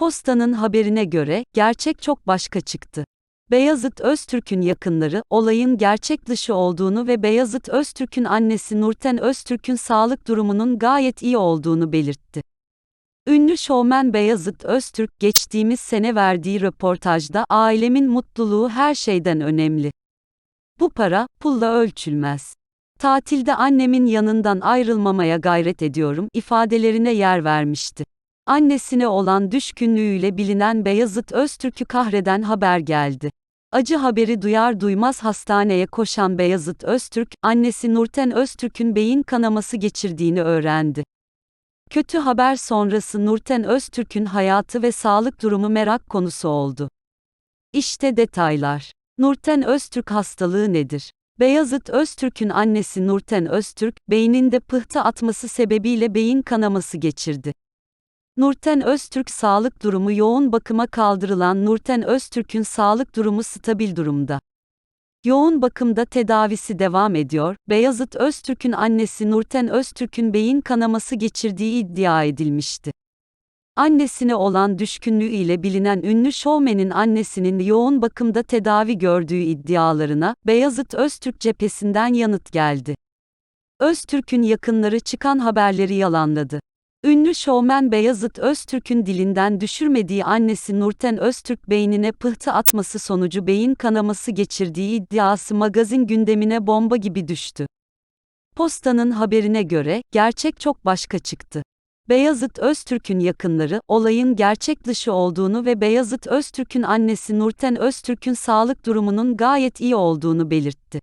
Posta'nın haberine göre, gerçek çok başka çıktı. Beyazıt Öztürk'ün yakınları, olayın gerçek dışı olduğunu ve Beyazıt Öztürk'ün annesi Nurten Öztürk'ün sağlık durumunun gayet iyi olduğunu belirtti. Ünlü şovmen Beyazıt Öztürk, geçtiğimiz sene verdiği röportajda, ailemin mutluluğu her şeyden önemli. Bu para, pulla ölçülmez. Tatilde annemin yanından ayrılmamaya gayret ediyorum ifadelerine yer vermişti. Annesine olan düşkünlüğüyle bilinen Beyazıt Öztürk'ü kahreden haber geldi. Acı haberi duyar duymaz hastaneye koşan Beyazıt Öztürk, annesi Nurten Öztürk'ün beyin kanaması geçirdiğini öğrendi. Kötü haber sonrası Nurten Öztürk'ün hayatı ve sağlık durumu merak konusu oldu. İşte detaylar. Nurten Öztürk hastalığı nedir? Beyazıt Öztürk'ün annesi Nurten Öztürk, beyninde pıhtı atması sebebiyle beyin kanaması geçirdi. Nurten Öztürk sağlık durumu yoğun bakıma kaldırılan Nurten Öztürk'ün sağlık durumu stabil durumda. Yoğun bakımda tedavisi devam ediyor. Beyazıt Öztürk'ün annesi Nurten Öztürk'ün beyin kanaması geçirdiği iddia edilmişti. Annesine olan düşkünlüğü ile bilinen ünlü şovmenin annesinin yoğun bakımda tedavi gördüğü iddialarına Beyazıt Öztürk cephesinden yanıt geldi. Öztürk'ün yakınları çıkan haberleri yalanladı. Ünlü şovmen Beyazıt Öztürk'ün dilinden düşürmediği annesi Nurten Öztürk beynine pıhtı atması sonucu beyin kanaması geçirdiği iddiası magazin gündemine bomba gibi düştü. Posta'nın haberine göre, gerçek çok başka çıktı. Beyazıt Öztürk'ün yakınları, olayın gerçek dışı olduğunu ve Beyazıt Öztürk'ün annesi Nurten Öztürk'ün sağlık durumunun gayet iyi olduğunu belirtti.